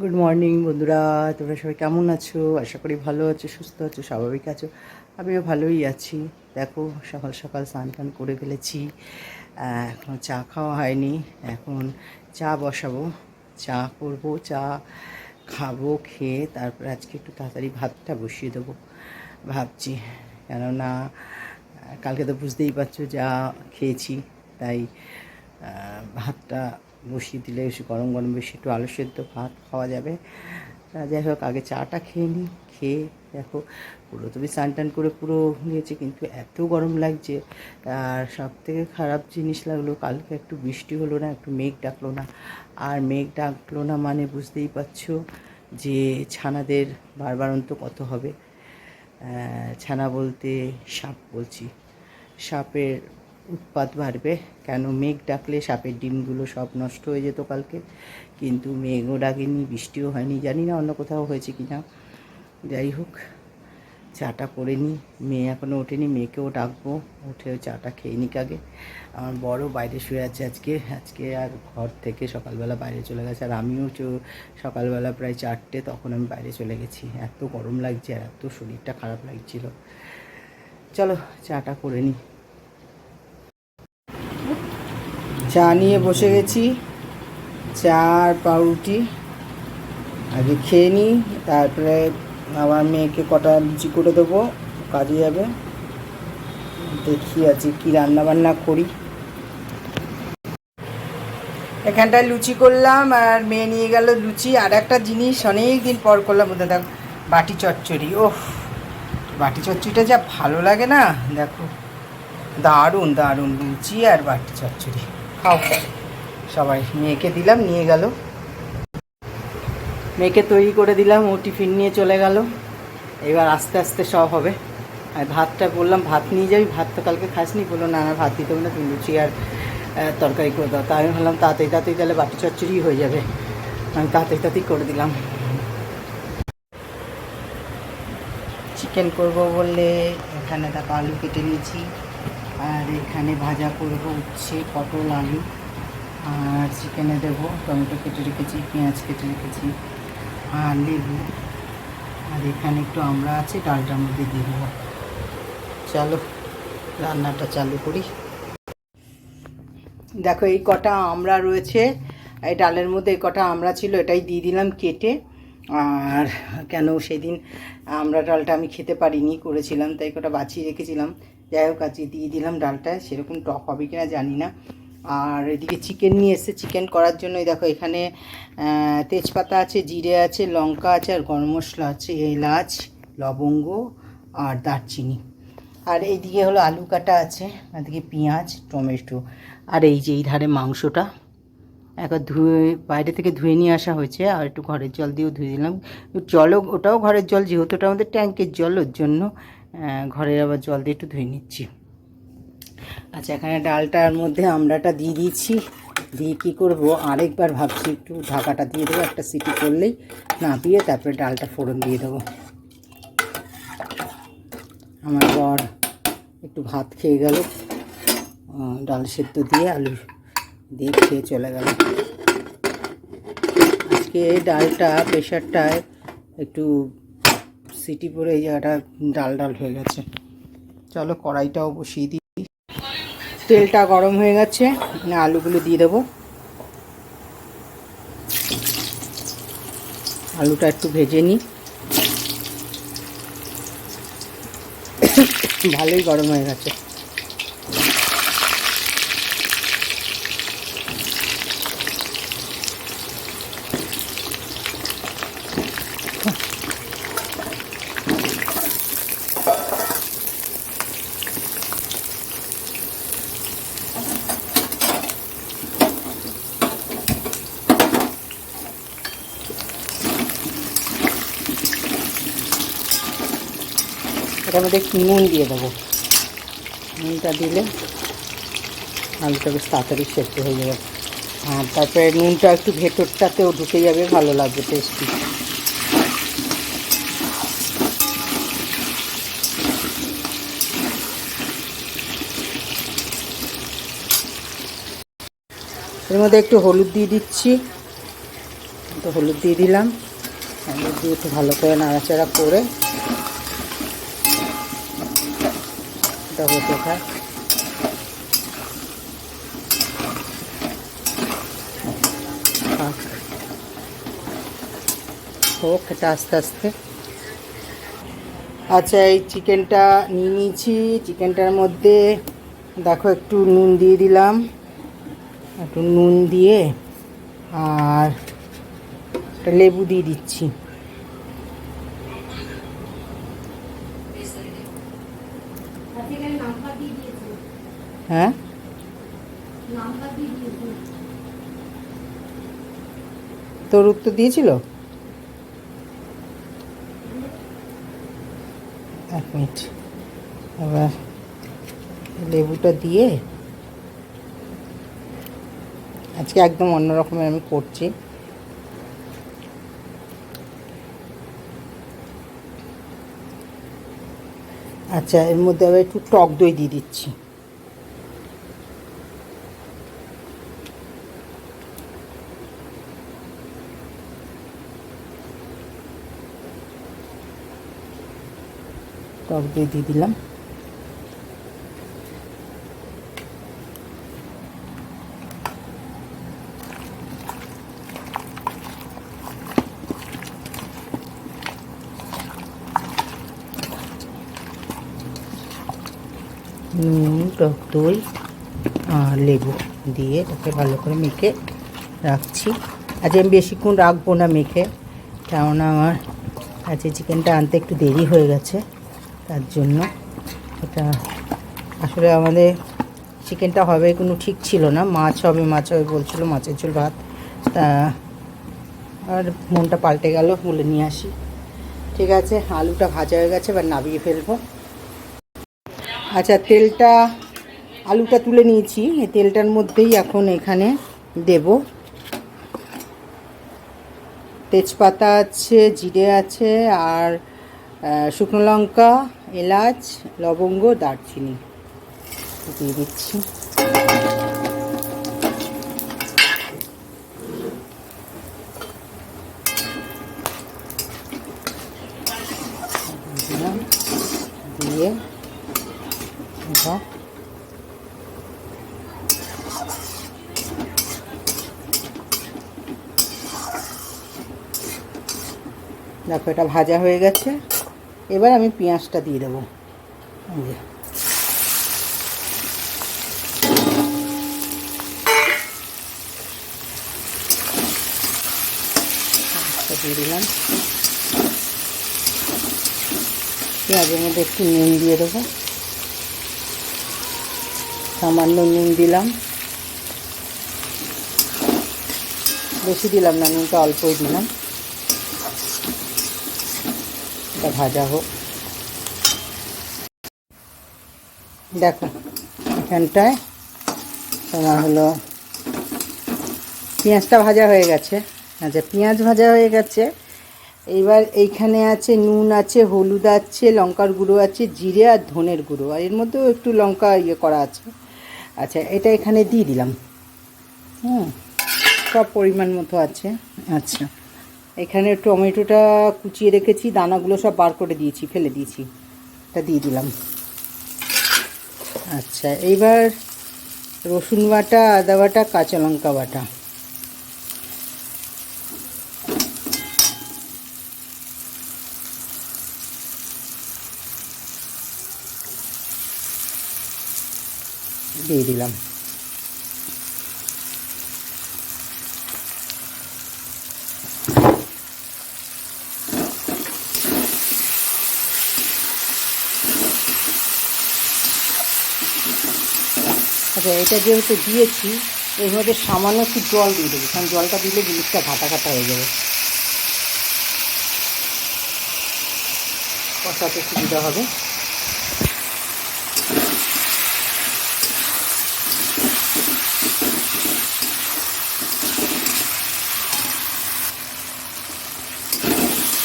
Good morning বন্ধুরা। তোমরা সবাই কেমন আছো? আশা করি ভালো আছো, সুস্থ আছো, স্বাভাবিক আছো। আমিও ভালোই আছি। দেখো, সকাল সকাল স্নান টান করে ফেলেছি। এখন চা খাওয়া হয়নি। এখন চা বসাবো। চা করব, চা খাব, খেয়ে তারপর আজকে একটু তাড়াতাড়ি ভাতটা বসিয়ে দেবো। ভাবছি, কেননা কালকে তো বুঝতেই পারছ, যা খেয়েছি। তাই ভাতটা বসিয়ে দিলে গরম গরম বেশি একটু আলু সেদ্ধ ভাত খাওয়া যাবে। যাই হোক, আগে চাটা খেয়ে নিই খেয়ে দেখো, পুরো তুমি স্নান টান করে পুরো নিয়েছে, কিন্তু এত গরম লাগছে। আর সব থেকে খারাপ জিনিস লাগল, কালকে একটু বৃষ্টি হলো না, একটু মেঘ ডাকলো না। আর মেঘ ডাকলো না মানে বুঝতেই পারছ যে ছানাদের বারবার বারবারন্ত কত হবে। ছানা বলতে সাপ বলছি। সাপের উৎপাত বাড়বে। কেন? মেঘ ডাকলে সাপের ডিমগুলো সব নষ্ট হয়ে যেত কালকে। কিন্তু মেঘও ডাকেনি, বৃষ্টিও হয়নি, জানি না অন্য কোথাও হয়েছে কি না। যাই হোক, চাটা করে নিই মেয়ে এখনও ওঠেনি, মেয়েকেও ডাকবো। উঠেও চাটা খেয়ে নিক আগে। আমার বড় বাইরে শুয়ে আছে আজকে। আজকে আর ঘর থেকে সকালবেলা বাইরে চলে গেছে। আর আমিও সকালবেলা প্রায় চারটে, তখন আমি বাইরে চলে গেছি। এত গরম লাগছে আর এত শরীরটা খারাপ লাগছিল। চলো, চাটা করে নিই চা নিয়ে বসে গেছি। চা আর পাউরুটি। আগে খেয়ে নিই, তারপরে আমার মেয়েকে কটা লুচি করে দেবো, কাজে যাবে। দেখি আছি কি রান্না বান্না করি। এখানটায় লুচি করলাম, আর মেয়ে নিয়ে গেল লুচি। আর একটা জিনিস অনেক দিন পর করলাম ওদের দেখ, বাটি চচ্চড়ি। ওহ বাটি চচ্চড়িটা যা ভালো লাগে না, দেখো। দারুণ দারুণ লুচি আর বাটি চচ্চড়ি। খাও সবাই মেয়েকে দিলাম, নিয়ে গেল। মেয়েকে তৈরি করে দিলাম, ও টিফিন নিয়ে চলে গেল। এবার আস্তে আস্তে সব হবে। আর ভাতটা বললাম, ভাত নিয়ে যাবি? ভাত তো কালকে খাসনি। বলল, না না, ভাত দিতে হবে না তুমি লুচি আর তরকারি করে দাও। তা আমি ভাবলাম তাড়াতাড়ি তাড়াতাড়ি তাহলে বাটি চচ্চড়ি হয়ে যাবে। আমি তাড়াতাড়ি তাড়াতাড়ি করে দিলাম। চিকেন করব বললে, এখানে দেখো আলু কেটে নিয়েছি। আর এখানে ভাজা করব উচ্ছে, পটল, আলু আর চিকেনে দেবো, টমেটো কেটে রেখেছি, পেঁয়াজ কেটে রেখেছি আর লেবু। আর এখানে একটু আমড়া আছে, ডালটার মধ্যে দিয়ে দেবো। চলো, রান্নাটা চালু করি। দেখো, এই কটা আমড়া রয়েছে, এই ডালের মধ্যে এই কটা আমড়া ছিল, এটাই দিয়ে দিলাম কেটে। আর কেন সেদিন আমরা ডালটা আমি খেতে পারিনি, করেছিলাম, তাই কটা বাছিয়ে রেখেছিলাম। যাই হোক, আজকে দিয়ে দিলাম ডালটা। সেরকম টক হবে কিনা জানি না। আর এদিকে চিকেন নিয়ে এসেছে। চিকেন করার জন্য দেখো এখানে তেজপাতা আছে, জিরে আছে, লঙ্কা আছে, আর গরম মশলা আছে, এলাচ, লবঙ্গ আর দারচিনি। আর এইদিকে হলো আলু কাটা আছে, এদিকে পেঁয়াজ, টমেটো। আর এই যে এই ধারে মাংসটা, একবার ধুয়ে, বাইরে থেকে ধুয়ে নিয়ে আসা হয়েছে। আর একটু ঘরের জল দিয়েও ধুয়ে দিলাম। জলও ওটাও ঘরের জল, যেহেতু ওটা আমাদের ট্যাঙ্কের জল, ওর জন্য ঘরের আবার জল দিয়ে একটু ধুয়ে নিচ্ছি। আচ্ছা এখানে ডালটার মধ্যে আমড়াটা দিয়ে দিয়েছি। দিয়ে কী করব? আরেকবার ভাবছি, একটু ঢাকাটা দিয়ে দেবো, একটা সিটি করলেই নাপিয়ে তারপরে ডালটা ফোড়ন দিয়ে দেবো। আমার বর একটু ভাত খেয়ে গেল। ডাল সেদ্ধ দিয়ে আলু দিয়ে খেয়ে চলে গেল। আজকে ডালটা প্রেশারটায় একটু সিটি পরে এই জায়গাটা ডাল ডাল হয়ে গেছে। চলো কড়াইটাও বসিয়ে দিই। তেলটা গরম হয়ে গেছে আলুগুলো দিয়ে দেবো। আলুটা একটু ভেজে নিই। ভালোই গরম হয়ে গেছে। মধ্যে একটু নুন দিয়ে দেবো। নুনটা দিলে আলুটা বেশ তাড়াতাড়ি সেদ্ধ হয়ে যাবে। আর তারপরে নুনটা একটু ভেতরটাতেও ঢুকে যাবে, ভালো লাগবে টেস্টি এর মধ্যে একটু হলুদ দিয়ে দিচ্ছি। তো হলুদ দিয়ে দিলাম। হলুদ দিয়ে একটু ভালো করে নাড়াচাড়া করে হতে থাক থাক। হোক, এটা আস্তে আস্তে। আচ্ছা এই চিকেনটা নিয়ে নিয়েছি। চিকেনটার মধ্যে দেখো, একটু নুন দিয়ে দিলাম। একটু নুন দিয়ে আর একটা লেবু দিয়ে দিচ্ছি। হ্যাঁ? তোর উত্তর দিয়েছিল? এক মিনিট। এবার লেবুটা দিয়ে আজকে একদম অন্য রকমের আমি করছি। আচ্ছা এর মধ্যে আবার একটু টক দই দিয়ে দিচ্ছি। টক দই দিয়ে দিলাম। নুন, টক দই আর লেবু দিয়ে এটাকে ভালো করে মেখে রাখছি। আজ আমি বেশিক্ষণ রাখব না মেখে, কেননা আমার আজকে চিকেনটা আনতে একটু দেরি হয়ে গেছে। তার জন্য। এটা আসলে আমাদের চিকেনটা হবে কোনো ঠিক ছিল না। মাছ হবে মাছ হবে বলছিল, মাছের ঝোল, ভাত। তা আর মনটা পাল্টে গেল, বলে নিয়ে আসি। ঠিক আছে, আলুটা ভাজা হয়ে গেছে, এবার নাবিয়ে ফেলব। আচ্ছা তেলটা, আলুটা তুলে নিয়েছি। এই তেলটার মধ্যেই এখন এখানে দেব। তেজপাতা আছে, জিরে আছে, আর শুকনো লঙ্কা এলাচ লবঙ্গ দারচিনি দিয়ে দিচ্ছি। দিয়ে দেখো এটা ভাজা হয়ে গেছে এবার আমি পেঁয়াজটা দিয়ে দেবো। দিয়ে দিলাম। পেঁয়াজের মধ্যে একটু নুন দিয়ে দেবো। সামান্য নুন দিলাম। বেশি দিলাম না, নুনটা অল্পই দিলাম। এটা ভাজা হোক। দেখো, এখানটায় তোমার হলো পেঁয়াজটা ভাজা হয়ে গেছে। আচ্ছা পেঁয়াজ ভাজা হয়ে গেছে। এইবার এইখানে আছে নুন আছে, হলুদ আছে, লঙ্কার গুঁড়ো আছে, জিরে আর ধনের গুঁড়ো। আর এর মধ্যেও একটু লঙ্কা ইয়ে করা আছে। আচ্ছা এটা এখানে দিয়ে দিলাম। হুম, সব পরিমাণ মতো আছে। আচ্ছা। এখানে টমেটোটা কুচিয়ে রেখেছি, দানাগুলো সব বার করে দিয়েছি, ফেলে দিয়েছি। এটা দিয়ে দিলাম। আচ্ছা এইবার রসুন বাটা, আদা বাটা, কাঁচা লঙ্কা বাটা। দিয়ে দিলাম। আচ্ছা এটা যেহেতু দিয়েছি মধ্যে সামান্য একটু জল দিয়ে দেবো, কারণ জলটা দিলে জিনিসটা ঘাটা ঘাটা হয়ে যাবে। কষাতে সুবিধা হবে।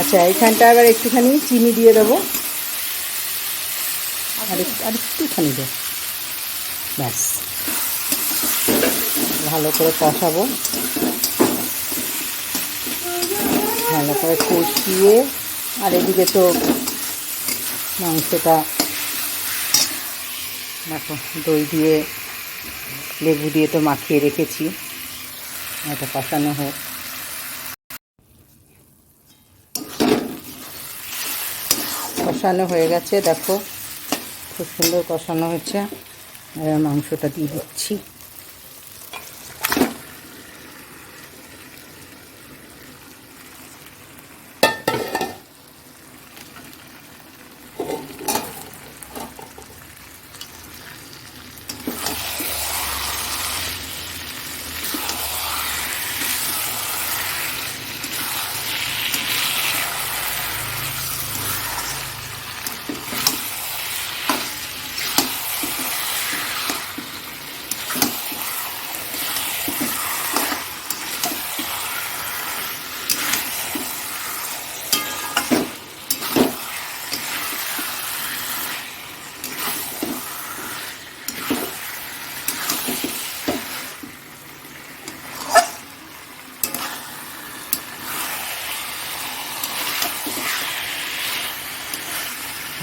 আচ্ছা এইখানটা আবার একটুখানি চিনি দিয়ে দেবো। আর একটুখানি দেবো ব্যাস। ভালো করে কষাবো। ভালো করে কষিয়ে, আর এদিকে তো মাংসটা দেখো, দই দিয়ে, লেবু দিয়ে তো মাখিয়ে রেখেছি। এটা কষানো হোক। কষানো হয়ে গেছে, দেখো, খুব সুন্দর কষানো হয়েছে। মাংসটা দিয়ে দিচ্ছি।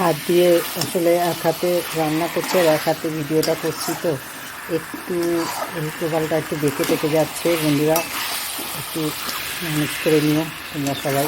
হাত দিয়ে আসলে এক হাতে রান্না করছে আর এক হাতে ভিডিওটা করছি তো। একটু উল্টো পাল্টা একটু দেখে টেকে যাচ্ছে, বন্ধুরা। একটু ম্যানেজ করে নিও, তোমরা সবাই।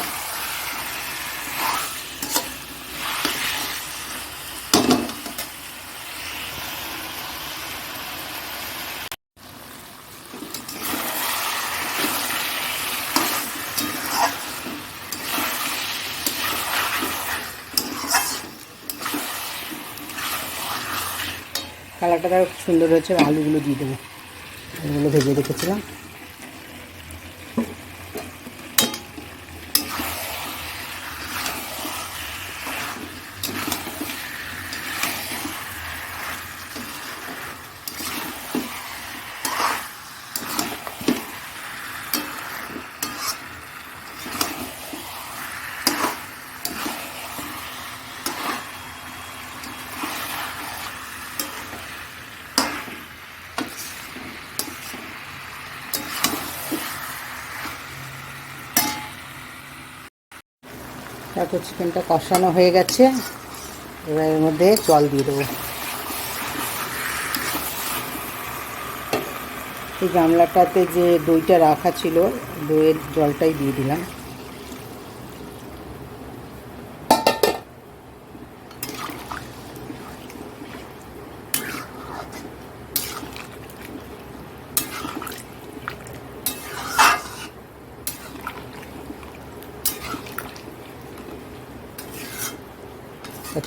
কালারটা সুন্দর হয়েছে আলুগুলো দিয়ে দেবো। আলুগুলো ভেজে রেখেছিলাম। তারপর চিকেনটা কষানো হয়ে গেছে। এবার এর মধ্যে জল দিয়ে দেবো। এই গামলাটাতে যে দইটা রাখা ছিল, দইয়ের জলটাই দিয়ে দিলাম।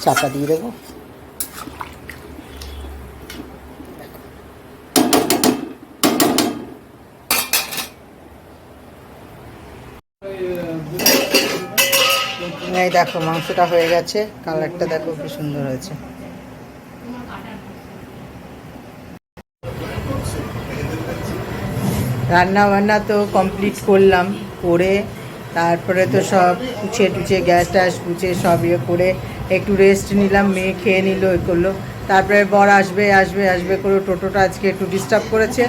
চাপা দিয়ে দেবো দেখো, মাংসটা হয়ে গেছে। কালারটা দেখো কি সুন্দর হয়েছে। রান্না বান্না তো কমপ্লিট করলাম, করে তারপরে তো সব কুচে টুচে গ্যাস ট্যাস কুচে সব ইয়ে করে একটু রেস্ট নিলাম, মেয়ে খেয়ে নিল ওই করল। তারপরে বর আসবে আসবে আসবে করে টোটোটা আজকে একটু ডিস্টার্ব করেছে।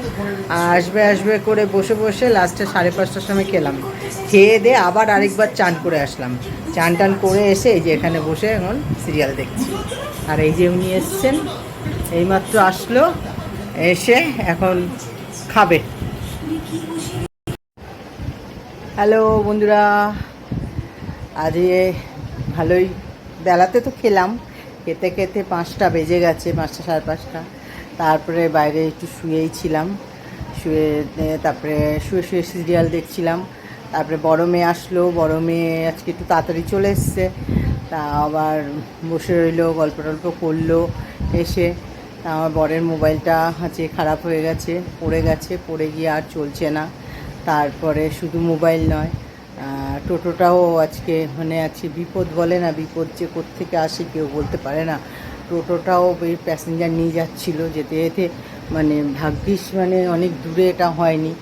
আসবে আসবে করে বসে বসে লাস্টে সাড়ে পাঁচটার সময় খেলাম। খেয়ে দিয়ে আবার আরেকবার চান করে আসলাম। চান, টান করে এসে এই যে এখানে বসে এখন সিরিয়াল দেখছি। আর এই যে উনি এসছেন, এইমাত্র আসলো, এসে এখন খাবে। হ্যালো বন্ধুরা আজকে ভালোই বেলাতে তো খেলাম। খেতে খেতে পাঁচটা বেজে গেছে, পাঁচটা সাড়ে পাঁচটা। তারপরে বাইরে একটু শুয়েই ছিলাম। শুয়ে, তারপরে শুয়ে শুয়ে সিরিয়াল দেখছিলাম। তারপরে বড় মেয়ে আসলো। বড় মেয়ে আজকে একটু তাড়াতাড়ি চলে এসছে। তা আবার বসে রইল, গল্প টল্প করল এসে। আমার বরের মোবাইলটা হচ্ছে খারাপ হয়ে গেছে, পড়ে গেছে, পড়ে গিয়ে আর চলছে না। তারপরে শুধু মোবাইল নয় টোটোটাও আজকে মানে আছে বিপদ বলে না, বিপদ যে কোত্থেকে আসে কেউ বলতে পারে না। টোটোটাও ওই প্যাসেঞ্জার নিয়ে যাচ্ছিল যেতে যেতে মানে ভাগ্যিস মানে অনেক দূরে এটা হয়নি।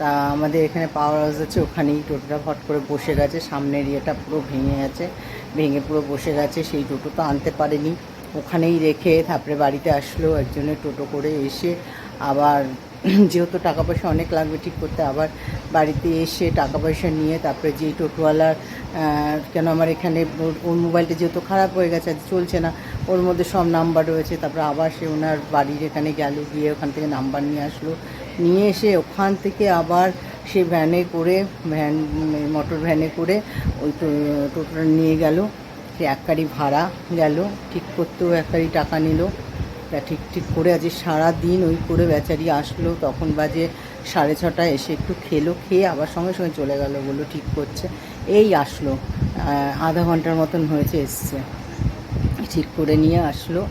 তা আমাদের এখানে পাওয়ার হাউস আছে, ওখানেই টোটোটা ফট করে বসে গেছে, সামনের ইয়েটা পুরো ভেঙে গেছে, ভেঙে পুরো বসে গেছে, সেই টোটো তো আনতে পারেনি। ওখানেই রেখে তারপরে বাড়িতে আসলো একজনের টোটো করে এসে আবার যেহেতু টাকা পয়সা অনেক লাগবে, ঠিক করতে আবার বাড়িতে এসে টাকা পয়সা নিয়ে তারপরে যেই টোটোওয়ালার কেন আমার এখানে ওর- মোবাইলটা যেহেতু খারাপ হয়ে গেছে চলছে না, ওর মধ্যে সব নাম্বার রয়েছে, তারপরে আবার সে ওনার বাড়ির এখানে গেল, গিয়ে ওখান থেকে নাম্বার নিয়ে আসলো, নিয়ে এসে ওখান থেকে আবার সে ভ্যানে করে, ভ্যান, মোটর ভ্যানে করে ওই টোটোটা নিয়ে গেল, সে এক গাড়ি ভাড়া গেল, ঠিক করতেও এক গাড়ি টাকা নিল ঠিক ঠিক করে আজ সারা দিন ওই করে বেচারি আসলো, তখন বাজে সাড়ে ছটায় এসে একটু খেলো, খেয়ে আবার সঙ্গে সঙ্গে চলে গেল, বলল ঠিক করছে। এই আসলো আধা ঘণ্টার মতন হয়েছে এসছে। ঠিক করে নিয়ে আসলো,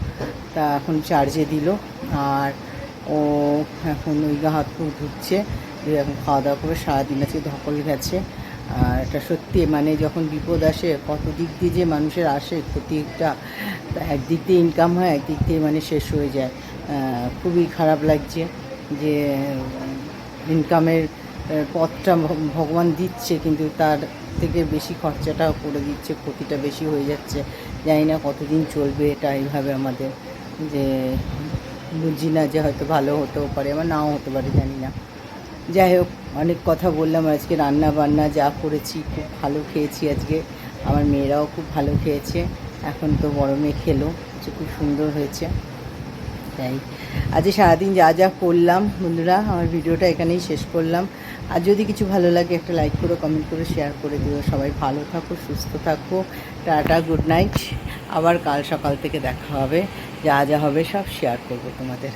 তা এখন চার্জে দিল, আর ও এখন ওই গা হাত মুখ ধুচ্ছে এখন খাওয়া দাওয়া করে সারাদিন আছে ধকল গেছে। এটা সত্যি মানে যখন বিপদ আসে, কত দিক দিয়ে যে মানুষের আসে, ক্ষতিটা একদিক দিয়ে ইনকাম হয়, একদিক দিয়ে মানে শেষ হয়ে যায়। খুবই খারাপ লাগছে যে ইনকামের পথটা ভগবান দিচ্ছে, কিন্তু তার থেকে বেশি খরচাটা করে দিচ্ছে, ক্ষতিটা বেশি হয়ে যাচ্ছে। জানি না কতদিন চলবে এটা এইভাবে আমাদের, যে, বুঝি না যে হয়তো ভালো হতেও পারে আবার নাও হতে পারে, জানি না। যাই হোক, অনেক কথা বললাম। আজকে রান্না বান্না যা করেছি, খুব ভালো খেয়েছি আজকে। আমার মেয়েরাও খুব ভালো খেয়েছে। এখন তো বড় মেয়ে খেলো যে খুব সুন্দর হয়েছে। তাই। আজকে সারাদিন যা যা করলাম, বন্ধুরা, আমার ভিডিওটা এখানেই শেষ করলাম। আর যদি কিছু ভালো লাগে, একটা লাইক করো কমেন্ট করে শেয়ার করে দিও। সবাই ভালো থাকো, সুস্থ থাকো। টাটা গুড নাইট আবার কাল সকাল থেকে দেখা হবে। যা যা হবে সব শেয়ার করব তোমাদের।